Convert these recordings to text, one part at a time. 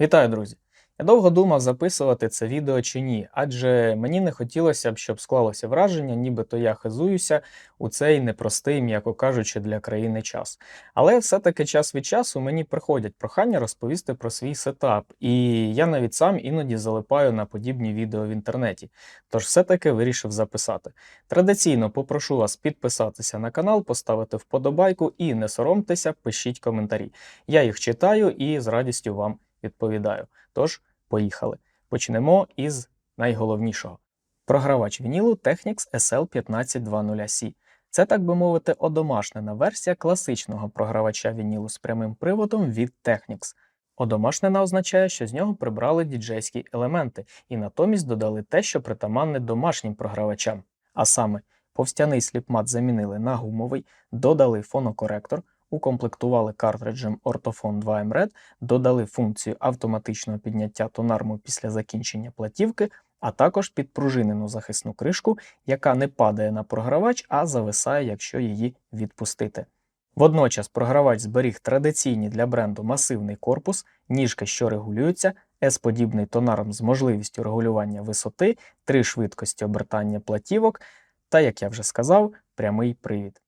Вітаю, друзі! Я довго думав записувати це відео чи ні, адже мені не хотілося б, щоб склалося враження, нібито я хизуюся у цей непростий, м'яко кажучи, для країни час. Але все-таки час від часу мені приходять прохання розповісти про свій сетап, і я навіть сам іноді залипаю на подібні відео в інтернеті. Тож все-таки вирішив записати. Традиційно попрошу вас підписатися на канал, поставити вподобайку і не соромтеся, пишіть коментарі. Я їх читаю і з радістю вам відповідаю. Тож, поїхали. Почнемо із найголовнішого. Програвач вінілу Technics SL1520C. Це, так би мовити, одомашнена версія класичного програвача вінілу з прямим приводом від Technics. Одомашнена означає, що з нього прибрали діджейські елементи і натомість додали те, що притаманне домашнім програвачам. А саме, повстяний сліпмат замінили на гумовий, додали фонокоректор, укомплектували картриджем Ortofon 2 MRED, додали функцію автоматичного підняття тонарму після закінчення платівки, а також підпружинену захисну кришку, яка не падає на програвач, а зависає, якщо її відпустити. Водночас програвач зберіг традиційний для бренду масивний корпус, ніжки, що регулюються, S-подібний тонарм з можливістю регулювання висоти, три швидкості обертання платівок та, як я вже сказав, прямий привід.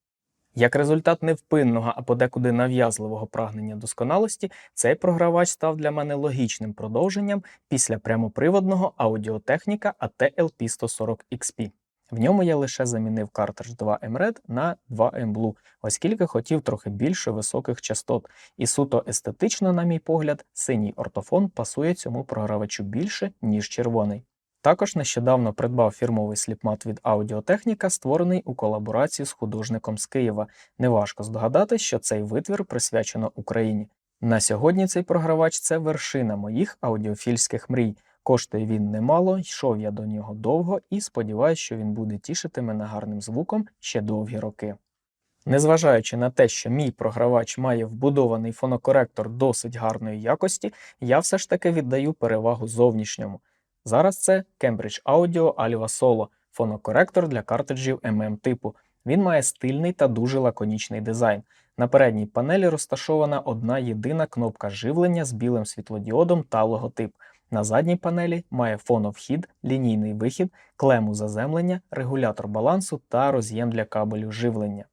Як результат невпинного, а подекуди нав'язливого прагнення досконалості, цей програвач став для мене логічним продовженням після прямоприводного аудіотехніка AT-LP 140 XP. В ньому я лише замінив картридж 2 MRED на 2 MBLU, оскільки хотів трохи більше високих частот, і суто естетично, на мій погляд, синій ортофон пасує цьому програвачу більше, ніж червоний. Також нещодавно придбав фірмовий сліпмат від Аудіотехніка, створений у колаборації з художником з Києва. Неважко здогадати, що цей витвір присвячено Україні. На сьогодні цей програвач це вершина моїх аудіофільських мрій. Коштує він немало, йшов я до нього довго і сподіваюся, що він буде тішити мене гарним звуком ще довгі роки. Незважаючи на те, що мій програвач має вбудований фонокоректор досить гарної якості, я все ж таки віддаю перевагу зовнішньому. Зараз це Cambridge Audio Alva Solo, фонокоректор для картриджів MM типу. Він має стильний та дуже лаконічний дизайн. На передній панелі розташована одна єдина кнопка живлення з білим світлодіодом та логотип. На задній панелі має фоновхід, лінійний вихід, клему заземлення, регулятор балансу та роз'єм для кабелю живлення.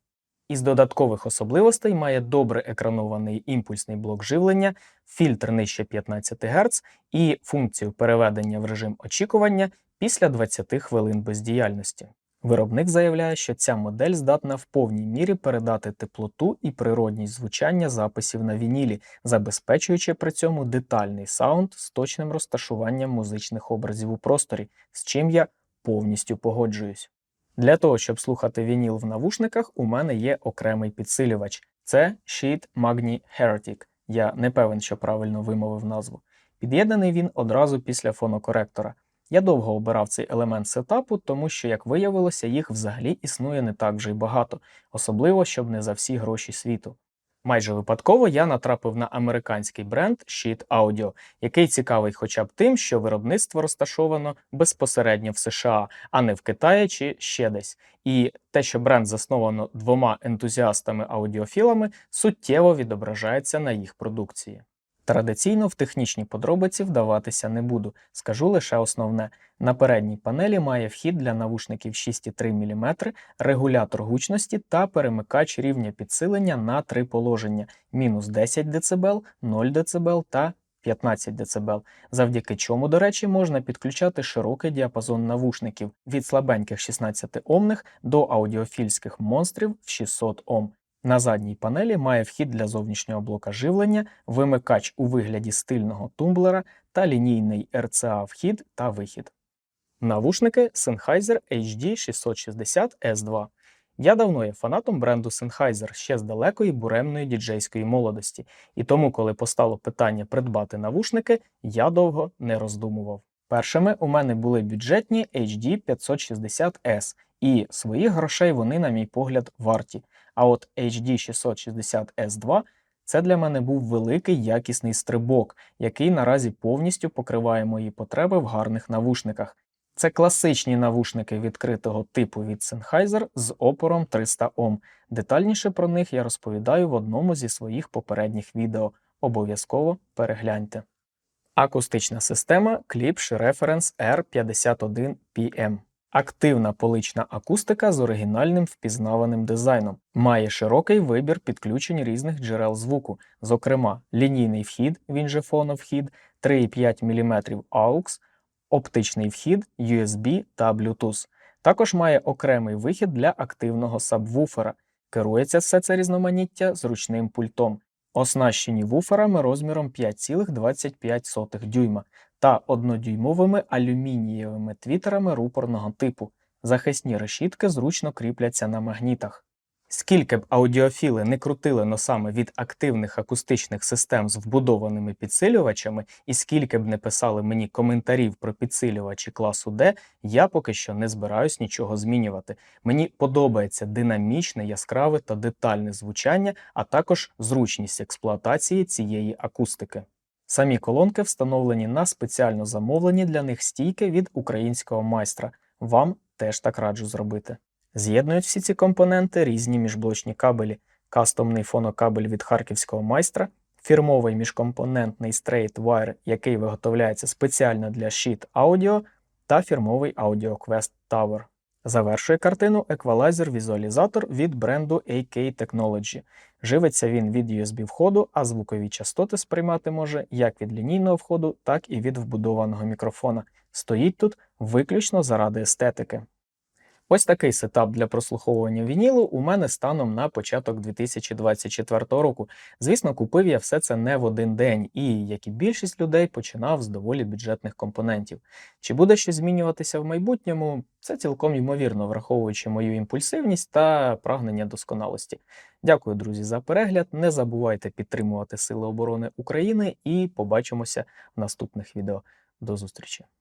Із додаткових особливостей має добре екранований імпульсний блок живлення, фільтр нижче 15 Гц і функцію переведення в режим очікування після 20 хвилин бездіяльності. Виробник заявляє, що ця модель здатна в повній мірі передати теплоту і природність звучання записів на вінілі, забезпечуючи при цьому детальний саунд з точним розташуванням музичних образів у просторі, з чим я повністю погоджуюсь. Для того, щоб слухати вініл в навушниках, у мене є окремий підсилювач. Це Sheet Magni Heretic. Я не певен, що правильно вимовив назву. Під'єднаний він одразу після фонокоректора. Я довго обирав цей елемент сетапу, тому що, як виявилося, їх взагалі існує не так вже й багато, особливо щоб не за всі гроші світу. Майже випадково я натрапив на американський бренд Sheet Audio, який цікавий хоча б тим, що виробництво розташовано безпосередньо в США, а не в Китаї чи ще десь. І те, що бренд засновано двома ентузіастами-аудіофілами, суттєво відображається на їх продукції. Традиційно в технічні подробиці вдаватися не буду, скажу лише основне. На передній панелі має вхід для навушників 6,3 мм, регулятор гучності та перемикач рівня підсилення на три положення: мінус 10 дБ, 0 дБ та 15 дБ, завдяки чому, до речі, можна підключати широкий діапазон навушників від слабеньких 16 омних до аудіофільських монстрів в 600 Ом. На задній панелі має вхід для зовнішнього блока живлення, вимикач у вигляді стильного тумблера та лінійний RCA вхід та вихід. Навушники Sennheiser HD 660 S2. Я давно є фанатом бренду Sennheiser ще з далекої буремної діджейської молодості, і тому, коли постало питання придбати навушники, я довго не роздумував. Першими у мене були бюджетні HD 560S, і своїх грошей вони, на мій погляд, варті. А от HD 660 S2 це для мене був великий якісний стрибок, який наразі повністю покриває мої потреби в гарних навушниках. Це класичні навушники відкритого типу від Sennheiser з опором 300 Ом. Детальніше про них я розповідаю в одному зі своїх попередніх відео. Обов'язково перегляньте. Акустична система Klipsch Reference R51PM. Активна полична акустика з оригінальним впізнаваним дизайном. Має широкий вибір підключень різних джерел звуку, зокрема лінійний вхід, він же фоновхід, 3,5 мм AUX, оптичний вхід, USB та Bluetooth. Також має окремий вихід для активного сабвуфера. Керується все це різноманіття зручним пультом. Оснащені вуферами розміром 5,25 дюйма та однодюймовими алюмінієвими твітерами рупорного типу. Захисні решітки зручно кріпляться на магнітах. Скільки б аудіофіли не крутили носами від активних акустичних систем з вбудованими підсилювачами, і скільки б не писали мені коментарів про підсилювачі класу D, я поки що не збираюсь нічого змінювати. Мені подобається динамічне, яскраве та детальне звучання, а також зручність експлуатації цієї акустики. Самі колонки встановлені на спеціально замовлені для них стійки від українського майстра. Вам теж так раджу зробити. З'єднують всі ці компоненти різні міжблочні кабелі, кастомний фонокабель від харківського майстра, фірмовий міжкомпонентний Straight Wire, який виготовляється спеціально для Sheet Audio, та фірмовий Audio Quest Tower. Завершує картину еквалайзер-візуалізатор від бренду AK Technology. Живиться він від USB входу, а звукові частоти сприймати може як від лінійного входу, так і від вбудованого мікрофона. Стоїть тут виключно заради естетики. Ось такий сетап для прослуховування вінілу у мене станом на початок 2024 року. Звісно, купив я все це не в один день і, як і більшість людей, починав з доволі бюджетних компонентів. Чи буде щось змінюватися в майбутньому? Це цілком ймовірно, враховуючи мою імпульсивність та прагнення досконалості. Дякую, друзі, за перегляд. Не забувайте підтримувати Сили оборони України і побачимося в наступних відео. До зустрічі!